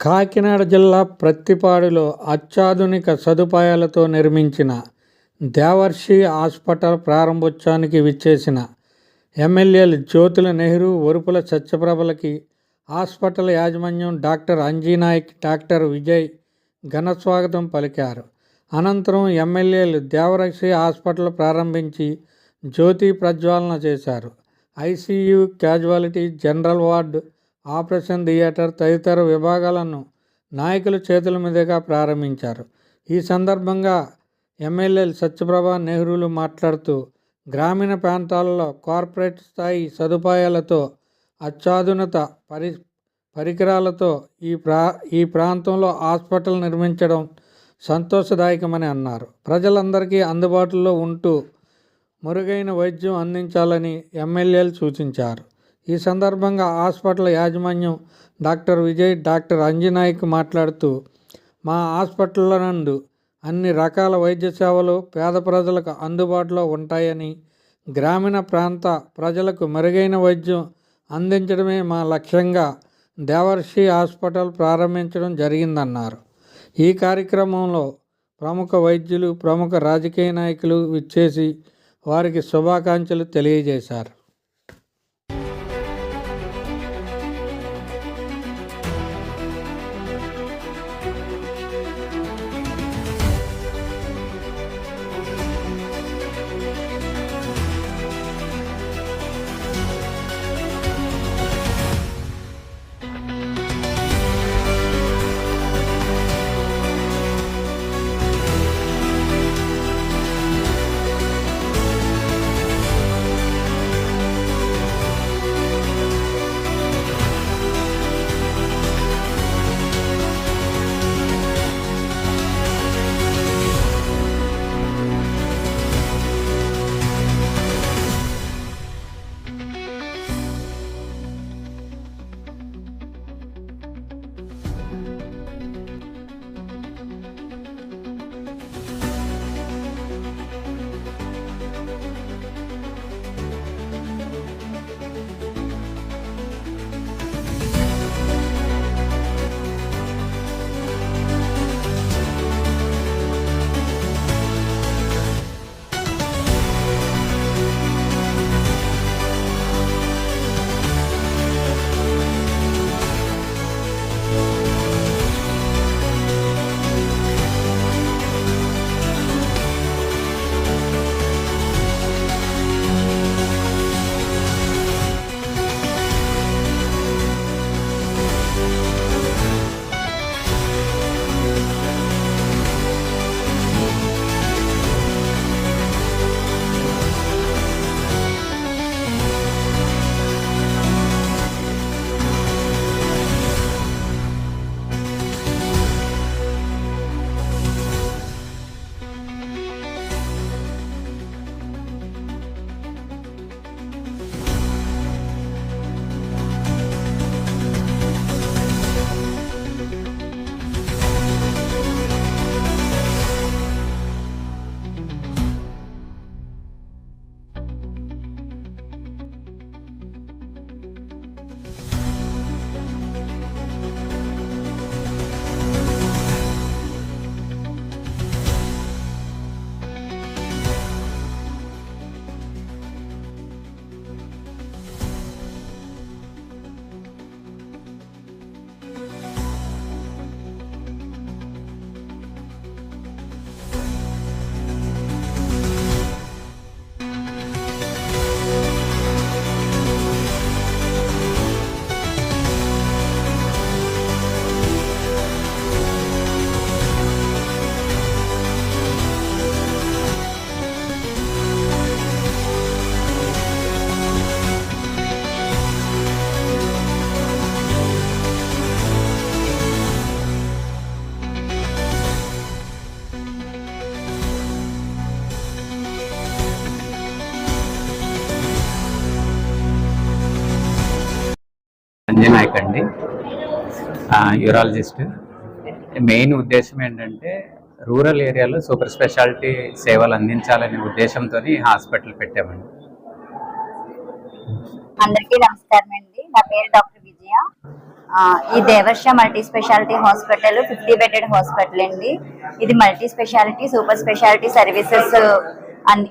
కాకినాడ జిల్లా ప్రత్తిపాడులో అత్యాధునిక సదుపాయాలతో నిర్మించిన దేవర్షి హాస్పిటల్ ప్రారంభోత్సవానికి విచ్చేసిన ఎమ్మెల్యేలు జ్యోతుల నెహ్రూ వరుపుల సత్యప్రభలకి హాస్పిటల్ యాజమాన్యం డాక్టర్ అంజీనాయక్ డాక్టర్ విజయ్ ఘన స్వాగతం పలికారు. అనంతరం ఎమ్మెల్యేలు దేవరక్షి హాస్పిటల్ ప్రారంభించి జ్యోతి ప్రజ్వాలన చేశారు. ICU casualty general ward operation theatre తదితర విభాగాలను నాయకుల చేతుల మీదుగా ప్రారంభించారు. ఈ సందర్భంగా ఎమ్మెల్యేలు సత్యప్రభ నెహ్రూలు మాట్లాడుతూ గ్రామీణ ప్రాంతాలలో కార్పొరేట్ స్థాయి సదుపాయాలతో అత్యాధునిత పరి పరికరాలతో ఈ ప్రా ఈ ప్రాంతంలో హాస్పిటల్ నిర్మించడం సంతోషదాయకమని అన్నారు. ప్రజలందరికీ అందుబాటులో ఉంటూ మెరుగైన వైద్యం అందించాలని ఎమ్మెల్యేలు సూచించారు. ఈ సందర్భంగా హాస్పిటల్ యాజమాన్యం డాక్టర్ విజయ్ డాక్టర్ అంజనాయక్ మాట్లాడుతూ మా హాస్పిటల్ నందు అన్ని రకాల వైద్య సేవలు పేద ప్రజలకు అందుబాటులో ఉంటాయని గ్రామీణ ప్రాంత ప్రజలకు మెరుగైన వైద్యం అందించడమే మా లక్ష్యంగా దేవర్షి హాస్పిటల్ ప్రారంభించడం జరిగిందన్నారు. ఈ కార్యక్రమంలో ప్రముఖ వైద్యులు ప్రముఖ రాజకీయ నాయకులు విచ్చేసి వారికి శుభాకాంక్షలు తెలియజేశారు. నాయక్ అండి. యూరాలజిస్ట్ మెయిన్ ఉద్దేశం ఏంటంటే రూరల్ ఏరియాలో సూపర్ స్పెషాలిటీ సేవలు అందించాలనే ఉద్దేశంతో హాస్పిటల్ పెట్టామండి. అందరికీ నమస్కారం అండి. నా పేరు డాక్టర్ విజయ. ఈ Devarsha multi speciality hospital fifty bedded hospital అండి. ఇది multi speciality super speciality services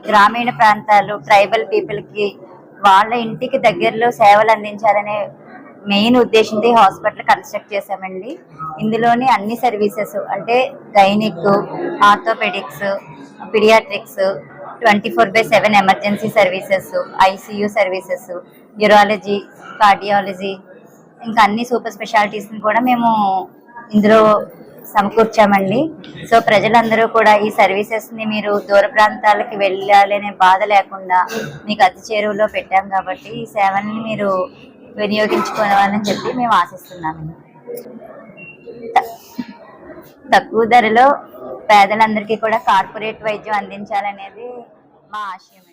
గ్రామీణ ప్రాంతాలు ట్రైబల్ పీపుల్కి వాళ్ళ ఇంటికి దగ్గరలో సేవలు అందించాలనే మెయిన్ ఉద్దేశంతో ఈ హాస్పిటల్ కన్స్ట్రక్ట్ చేశామండి. ఇందులోని అన్ని సర్వీసెస్ అంటే gynaec orthopaedics paediatrics twenty four by seven emergency services ICU services urology cardiology ఇంకా అన్ని సూపర్ స్పెషాలిటీస్ని కూడా మేము ఇందులో సమకూర్చామండి. సో ప్రజలందరూ కూడా ఈ సర్వీసెస్ని మీరు దూర ప్రాంతాలకి వెళ్ళాలనే బాధ లేకుండా మీకు అతి చేరువలో పెట్టాం కాబట్టి ఈ సేవల్ని మీరు వినియోగించుకోవాలని చెప్పి మేము ఆశిస్తున్నాము. తక్కువ ధరలో పేదలందరికీ కూడా కార్పొరేట్ వైద్యం అందించాలనేది మా ఆశయం